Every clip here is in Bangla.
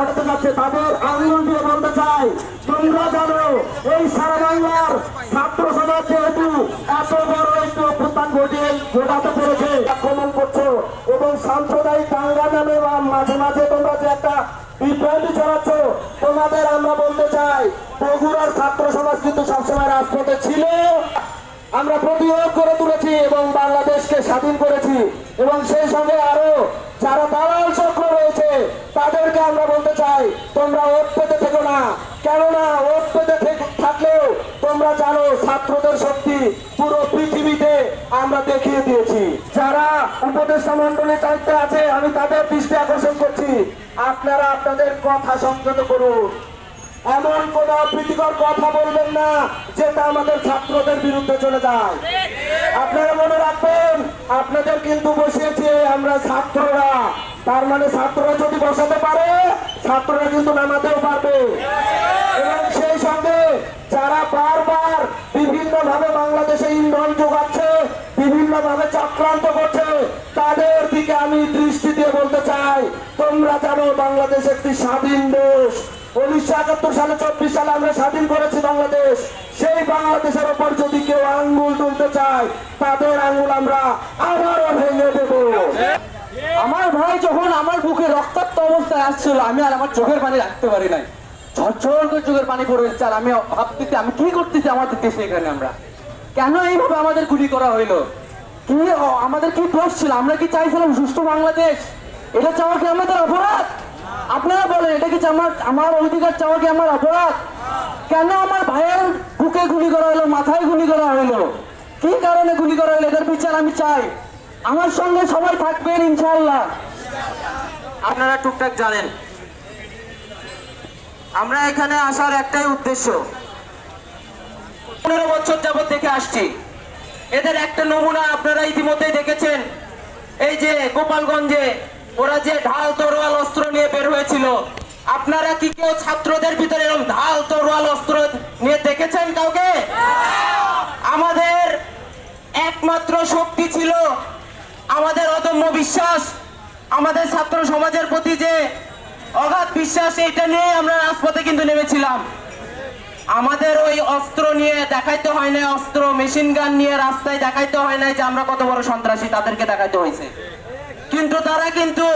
ঘটাতে যাচ্ছে, তাদের আঙ্গুল দিয়ে বলতে চাই, তোমরা জানো, এই সারা বাংলার ছাত্র সমাজ যেহেতু এত বড় একটু অভ্যুত্থান ঘটিয়ে ঘটাতে পেরেছে, আক্রমণ করছ, এবং সাম্প্রদায়িক দাঙ্গা নামে মাঝে মাঝে তোমরা যে একটা বিভ্রান্তি ছড়াচ্ছ, তোমাদের আমরা বলতে চাই, বগুড়ার ছাত্র সমাজ কিন্তু সবসময় রাজপথে ছিল। আমরা প্রতিরোধ করে তুলেছি এবং বাংলাদেশকে স্বাধীন করেছি, এবং সেই সঙ্গে আরও যারা দালাল চক্র রয়েছে তাদেরকে আমরা বলতে চাই, তোমরা ওট পেতে থেকো না। কেননা ওট পেতে থাকলেও তোমরা জানো ছাত্রদের শক্তি পুরো পৃথিবীতে আমরা দেখিয়ে দিয়েছি। যারা উপদেষ্টা মন্ডলের দায়িত্বে আছে, আমি তাদের দৃষ্টি আকর্ষণ করছি। আপনারা আপনাদের কথা সংযত করুন। এমন কোন অপ্রীতিকর কথা বলবেন না, যেটা আমাদের ছাত্রদের বিরুদ্ধে চলে যায়। আপনারা মনে রাখবেন, আপনাদের কিন্তু বসিয়েছি আমরা ছাত্ররা। তার মানে ছাত্ররা যদি বসাতে পারে, ছাত্ররা কিন্তু নামাতেও পারবে। এবং সেই সঙ্গে যারা বারবার বিভিন্ন ভাবে বাংলাদেশে ইন্ধন যোগাচ্ছে বিভিন্ন ভাবে চক্রান্ত করছে, তাদের দিকে আমি দৃষ্টি দিয়ে বলতে চাই, তোমরা জানো বাংলাদেশ একটি স্বাধীন দেশ। উনিশশো একাত্তর সালে, চব্বিশ সালে আমরা স্বাধীন করেছি বাংলাদেশ। সেই বাংলাদেশের ওপর যদি কেউ আঙ্গুল তুলতে চায়, তাদের আঙ্গুল আমরা আবারও ভেঙে দেবো। আমার ভাই যখন আমার বুকে রক্তাক্ত অবস্থায় আসছিল, আমি আর আমার চোখের পানি রাখতে পারি নাই। ঝরঝর করে চোখের পানি পড়ে যাচ্ছে, আর আমি ভাবতেছি, আমি কি করতেছি আমাদের দেশে এখানে আমরা? কেন এইভাবে আমাদের গুলি করা হইল? কি আমাদের কি দোষ ছিল? আমরা কি চাইছিলাম সুস্থ বাংলাদেশ? এটা চাওয়া কি আমাদের অপরাধ? আপনারা বলেন, এটা কি আমার আমার অধিকার চাওয়া কি আমার অপরাধ? কেন আমার ভাইয়ের বুকে গুলি করা হলো, মাথায় গুলি করা হলো? কি কারণে গুলি করা হলো? এটার বিচার আমি চাই। আমার সঙ্গে সবাই থাকবেন, ইনশাআল্লাহ। আপনারা টুকটাক জানেন। আমরা এখানে আসার একটাই উদ্দেশ্য। পনেরো বছর যাবত দেখে আসছি। এদের একটা নমুনা আপনারা ইতিমধ্যেই দেখেছেন। এই যে গোপালগঞ্জে ওরা যে ঢাল তরোয়াল, অস্ত্র নিয়ে বের হয়েছিল, আপনারা কি কেউ ছাত্রদের ভিতরে এরকম ঢাল, তরোয়াল, অস্ত্র নিয়ে দেখেছেন কাউকে? আমাদের একমাত্র শক্তি ছিল আমাদের অদম্য বিশ্বাস, আমাদের ছাত্র সমাজের প্রতি যে অগাধ বিশ্বাস, এইটা নিয়ে আমরা রাজপথে কিন্তু নেমেছিলাম। আমাদের ওই অস্ত্র নিয়ে দেখাইতে হয় না অস্ত্র, মেশিন গান নিয়ে রাস্তায় দেখাইতে হয় না যে আমরা কত বড় সন্ত্রাসী, তাদেরকে দেখাইতে হয়েছে। কিন্তু তারা কিন্তু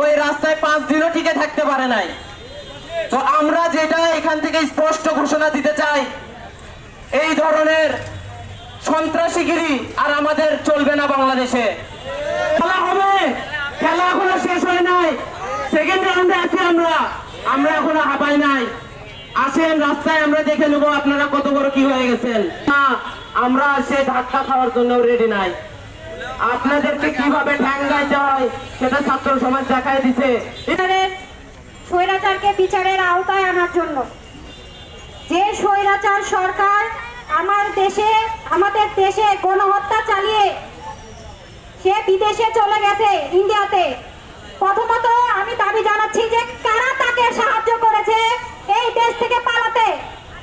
ওই রাস্তায় পাঁচ দিনও টিকে থাকতে পারে নাই। তো আমরা যেটা এখান থেকে স্পষ্ট ঘোষণা দিতে চাই, এই ধরনের সন্ত্রাসীগিরি আর আমাদের চলবে না বাংলাদেশে। খেলা হবে, খেলা এখনও শেষ হয় নাই। সেকেন্ড রাউন্ডে আছি আমরা আমরা এখনও হাঁপাই নাই। আসেন, রাস্তায় আমরা দেখে নেব আপনারা কত বড় কি হয়ে গেছেন। আমরা সে ধাক্কা খাওয়ার জন্য রেডি নাই। আপনাদেরকে কীভাবে ঠ্যাঙ্গাইতে হয় সেটা ছাত্র সমাজ দেখায় দিছে। এখানে স্বৈরাচারকে বিচারের আওতায় আনার জন্য। যে স্বৈরাচার সরকার আমার দেশে, আমাদের দেশে গণহত্যা চালিয়ে সে বিদেশে চলে গেছে ইন্ডিয়াতে। প্রথমত আমি দাবি জানাচ্ছি যে কারা তাকে সাহায্য করেছে এই দেশ থেকে পালাতে?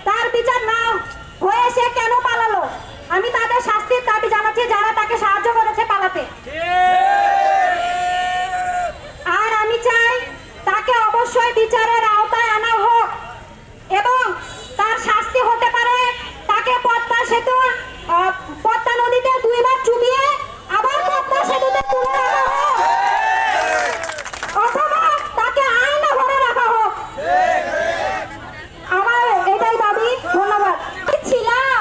তার বিচার না হয়ে সে কেন পালালো? আমি তাদের শাস্তির দাবি জানাচ্ছি যারা তাকে সাহায্য করেছে পালাতে। আর আমি চাই তাকে অবশ্যই বিচারের আওতায় আনা হোক এবং তার শাস্তি হতে পারে তাকে পদ্মা সেতুর আহ, পদ্মা নদীতে দুইবার চুবিয়ে আবার পদ্মা সেতুতে তুলে রাখা হোক অথবা তাকে আয়না ঘরে রাখা হোক আমার এটাই দাবি ধন্যবাদ ছিলাম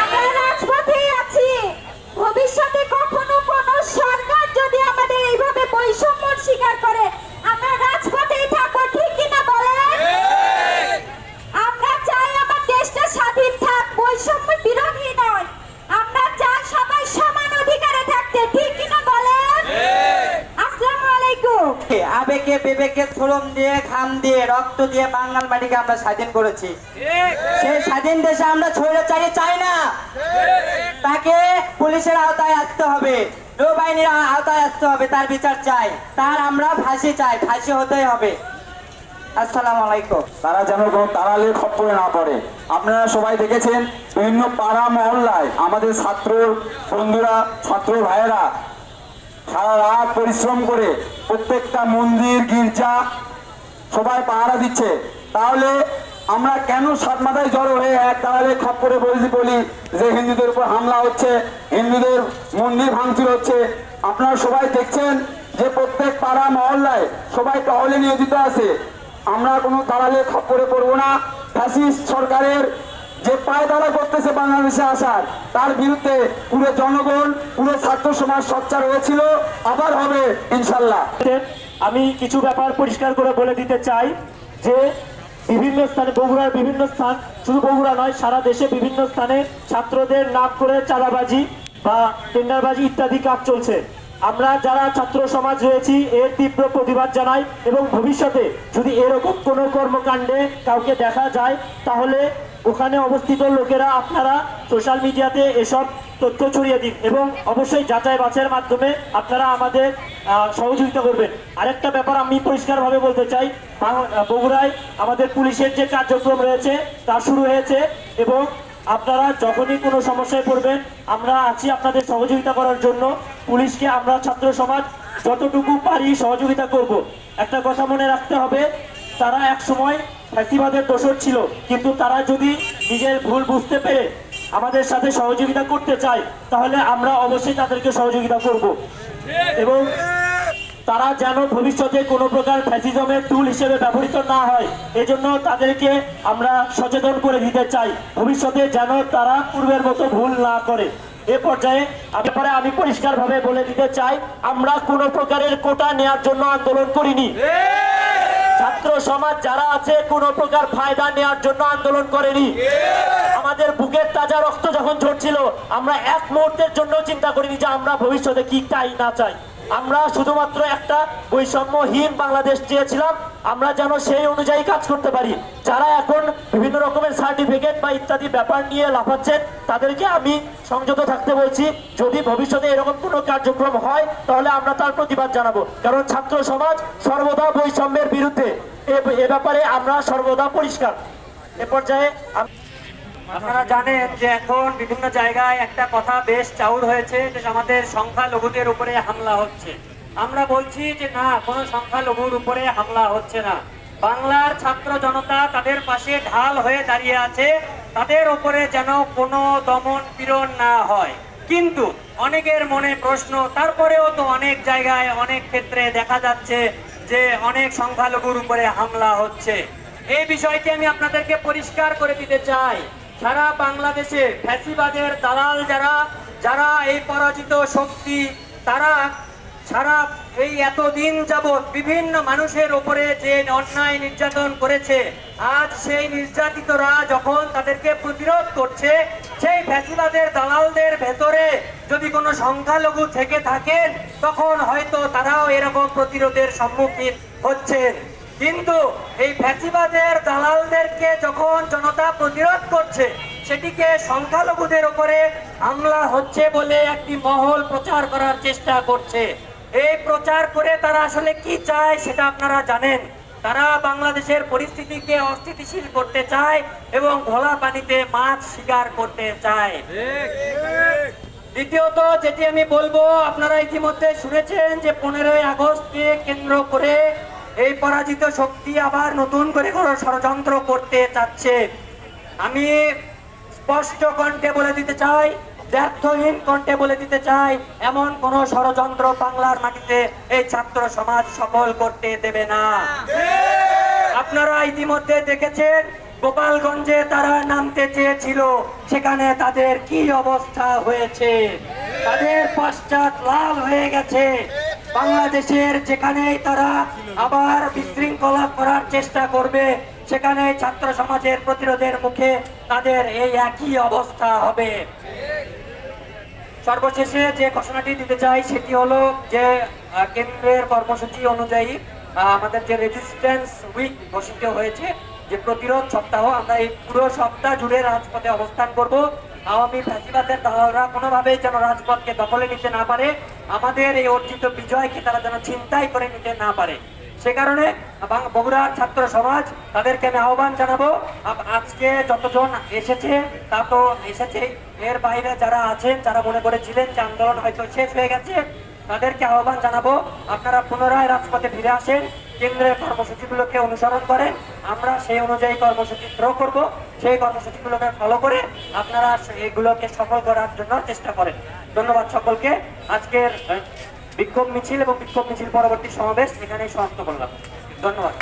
আমরা রাজপথেই আছি ভবিষ্যতে কখনো কোন সরকার যদি আমাদের এইভাবে বৈষম্যর স্বীকার করে আমরা রাজপথেই থাকব ঠিক কিনা বলেন আমরা চাই আমার দেশটা স্বাধীন থাক বৈষম্য বিরোধী নয় আমরা চাই সবাই সমান অধিকারে থাকতে ঠিক কিনা বলেন আসসালামু আলাইকুম আবেগে বিবেকে শ্রম দিয়ে, ঘাম দিয়ে, রক্ত দিয়ে বাঙাল মাটিকে আমরা স্বাধীন করেছি। সেই স্বাধীন দেশে আমরা ছৈরাচারি চাই না। তাকে পুলিশের আওতায় আসতে হবে, নৌবাহিনীর আওতায় আসতে হবে, তার বিচার চাই। তার আমরা ফাঁসি চাই, ফাঁসি হতেই হবে। তারা যেন কোনো খপ্পরে না পড়ে। আপনারা সবাই দেখেছেন বিভিন্ন পাড়া মহল্লায় আমাদের ছাত্র বন্ধুরা, ছাত্র ভাইয়েরা সারা রাত পরিশ্রম করে প্রত্যেকটা মন্দির, গির্জা সবাই পাহারা দিচ্ছে। তাহলে আমরা কেন সাত মাথায় জড়ো হয়ে এক দাঁড়ালে খপ্পরে বলি বলি যে হিন্দুদের উপর হামলা হচ্ছে, হিন্দুদের মন্দির ভাঙচুর হচ্ছে? আপনারা সবাই দেখছেন যে প্রত্যেক পাড়া, মহল্লায় সবাই টহলে নিয়োজিত আছে। আমরা কোনো দাঁড়ালে খপ্পরে পড়ব না। ফ্যাসিস্ট সরকারের যে পায় তারা করতেছে বাংলাদেশে আসার, তার বিরুদ্ধে পুরো জনগণ, পুরো ছাত্র সমাজ সচ্চার হয়েছিল, আবার হবে, ইনশাল্লাহ। আমি কিছু ব্যাপার পরিষ্কার করে বলে দিতে চাই যে, বিভিন্ন স্থানে বগুড়ার বিভিন্ন স্থান, শুধু বগুড়া নয়, সারা দেশে বিভিন্ন স্থানে ছাত্রদের নাম করে চাঁদাবাজি বা টেন্ডারবাজি ইত্যাদি কাজ চলছে। আমরা যারা ছাত্র সমাজ রয়েছি, এর তীব্র প্রতিবাদ জানাই এবং ভবিষ্যতে যদি এরকম কোনো কর্মকাণ্ডে কাউকে দেখা যায়, তাহলে ওখানে অবস্থিত লোকেরা আপনারা সোশ্যাল মিডিয়াতে এসব তথ্য ছড়িয়ে দিন এবং অবশ্যই যাচাই বাছাইয়ের মাধ্যমে আপনারা আমাদের সহযোগিতা করবেন। আরেকটা ব্যাপার আমি পরিষ্কারভাবে বলতে চাই বগুড়ায় আমাদের পুলিশের যে কার্যক্রম রয়েছে তা শুরু হয়েছে এবং আপনারা যখনই কোনো সমস্যায় পড়বেন, আমরা আছি আপনাদের সহযোগিতা করার জন্য। পুলিশকে আমরা ছাত্র সমাজ যতটুকু পারি সহযোগিতা করব। একটা কথা মনে রাখতে হবে, তারা এক সময় ফ্যাসিবাদের দোষর ছিল, কিন্তু তারা যদি নিজের ভুল বুঝতে পেরে আমাদের সাথে সহযোগিতা করতে চায়, তাহলে আমরা অবশ্যই তাদেরকে সহযোগিতা করব। এবং তারা যেন ভবিষ্যতে কোনো প্রকার ফ্যাসিজমের টুল হিসেবে ব্যবহৃত না হয়, এজন্য তাদেরকে আমরা সচেতন করে দিতে চাই। ভবিষ্যতে যেন তারা পূর্বের মতো ভুল না করে। এ পর্যায়ে ব্যাপারে আমি পরিষ্কারভাবে বলে দিতে চাই, আমরা কোনো প্রকারের কোটা নেয়ার জন্য আন্দোলন করিনি। ছাত্র সমাজ যারা আছে কোনো প্রকার ফায়দা নেওয়ার জন্য আন্দোলন করেনি। আমাদের বুকের তাজা রক্ত যখন ঝরছিল আমরা এক মুহূর্তের জন্য চিন্তা করিনি যে আমরা ভবিষ্যতে কি চাই না চাই। আমরা শুধুমাত্র একটা বৈষম্যহীন বাংলাদেশ চেয়েছিলাম, আমরা যেন সেই অনুযায়ী কাজ করতে পারি। যারা এখন বিভিন্ন রকমের সার্টিফিকেট বা ইত্যাদি ব্যাপার নিয়ে লাফাচ্ছেন, তাদেরকে আমি সংযত থাকতে বলছি, যদি ভবিষ্যতে এরকম কোনো কার্যক্রম হয়, তাহলে আমরা তার প্রতিবাদ জানাব। কারণ ছাত্র সমাজ সর্বদা বৈষম্যের বিরুদ্ধে। এ- ব্যাপারে আমরা সর্বদা পরিষ্কার। এ পর্যায়ে আপনারা জানেন যে এখন বিভিন্ন জায়গায় একটা কথা বেশ চাউর হয়েছে যে আমাদের সংখ্যালঘুদের উপরে হামলা হচ্ছে। আমরা বলছি যে না, কোনো সংখ্যালঘুর উপরে হামলা হচ্ছে না। বাংলার ছাত্র জনতা তাদের পাশে ঢাল হয়ে দাঁড়িয়ে আছে, তাদের উপরে যেন কোনো দমন পীড়ন না হয়। কিন্তু অনেকের মনে প্রশ্ন, তারপরেও তো অনেক জায়গায়, অনেক ক্ষেত্রে দেখা যাচ্ছে যে অনেক সংখ্যালঘুর উপরে হামলা হচ্ছে। এই বিষয়টি আমি আপনাদেরকে পরিষ্কার করে দিতে চাই। সারা বাংলাদেশে ফ্যাসিবাদের দালাল যারা যারা এই পরাজিত শক্তি, তারা সারা এই এতদিন যাবৎ বিভিন্ন মানুষের ওপরে যে অন্যায় নির্যাতন করেছে, আজ সেই নির্যাতিতরা যখন তাদেরকে প্রতিরোধ করছে, সেই ফ্যাসিবাদের দালালদের ভেতরে যদি কোনো সংখ্যালঘু থেকে থাকেন, তখন হয়তো তারাও এরকম প্রতিরোধের সম্মুখীন হচ্ছেন। কিন্তু এই ফ্যাসিবাদের দালালদেরকে যখন জনতা প্রতিরোধ করছে, সেটিকে সংখ্যালঘুদের উপরে হামলা হচ্ছে বলে একটি মহল প্রচার করার চেষ্টা করছে। এই প্রচার করে তারা আসলে কি চায় সেটা আপনারা জানেন। তারা বাংলাদেশের পরিস্থিতিকে অস্থিতিশীল করতে চায় এবং ঘোলা পানিতে মাছ শিকার করতে চায়। দ্বিতীয়ত, যেটি আমি বলব, আপনারা ইতিমধ্যে শুনেছেন যে পনেরোই আগস্টকে কেন্দ্র করে এই পরাজিত শক্তি আবার নতুন করে কোনো ষড়যন্ত্র করতে চাচ্ছে। আমি স্পষ্ট কণ্ঠে বলে দিতে চাই, ব্যর্থহীন কণ্ঠে বলে দিতে চাই, এমন কোন ষড়যন্ত্র বাংলার মাটিতে এই ছাত্র সমাজ সফল করতে দেবে না। আপনারা ইতিমধ্যে দেখেছেন, গোপালগঞ্জে তারা নামতে চেয়েছিল, সেখানে তাদের কি অবস্থা হয়েছে? তাদের পশ্চাৎ লাল হয়ে গেছে। বাংলাদেশের যেখানেই তারা আবার বিশৃঙ্খলা করার চেষ্টা করবে সেখানে ছাত্র সমাজের প্রতিরোধের মুখে তাদের এই একই অবস্থা হবে। সর্বশেষে যে ঘোষণাটি দিতে চাই, সেটি হলো যে কেন্দ্রের কর্মসূচি অনুযায়ী আমাদের যে রেজিস্ট্যান্স উইক ঘোষিত হয়েছে, যে প্রতিরোধ সপ্তাহ, আমরা এই পুরো সপ্তাহ জুড়ে রাজপথে অবস্থান করব। আওয়ামী ফ্যাসিবাদের দালালরা কোনোভাবেই যেন রাজপথকে দখলে নিতে না পারে। আমাদের এই অর্জিত বিজয়কে তারা যেন চিন্তাই করে নিতে না পারে। সে কারণে বগুড়ার ছাত্র সমাজ, তাদেরকে আমি আহ্বান জানাব আজকে যতজন এসেছে তা তো এসেছে এর বাইরে যারা আছেন, যারা মনে করেছিলেন যে আন্দোলন হয়তো শেষ হয়ে গেছে, তাদেরকে আহ্বান জানাব, আপনারা পুনরায় রাজপথে ফিরে আসেন, কেন্দ্রের কর্মসূচিগুলোকে অনুসরণ করেন, আমরা সেই অনুযায়ী কর্মসূচি থ্রো করব। সেই কর্মসূচিগুলোকে ফলো করে আপনারা এগুলোকে সফল করার জন্য চেষ্টা করেন। ধন্যবাদ সকলকে। আজকের বিক্ষোভ মিছিল এবং বিক্ষোভ মিছিল পরবর্তী সমাবেশ এখানেই সমাপ্ত করলাম। ধন্যবাদ।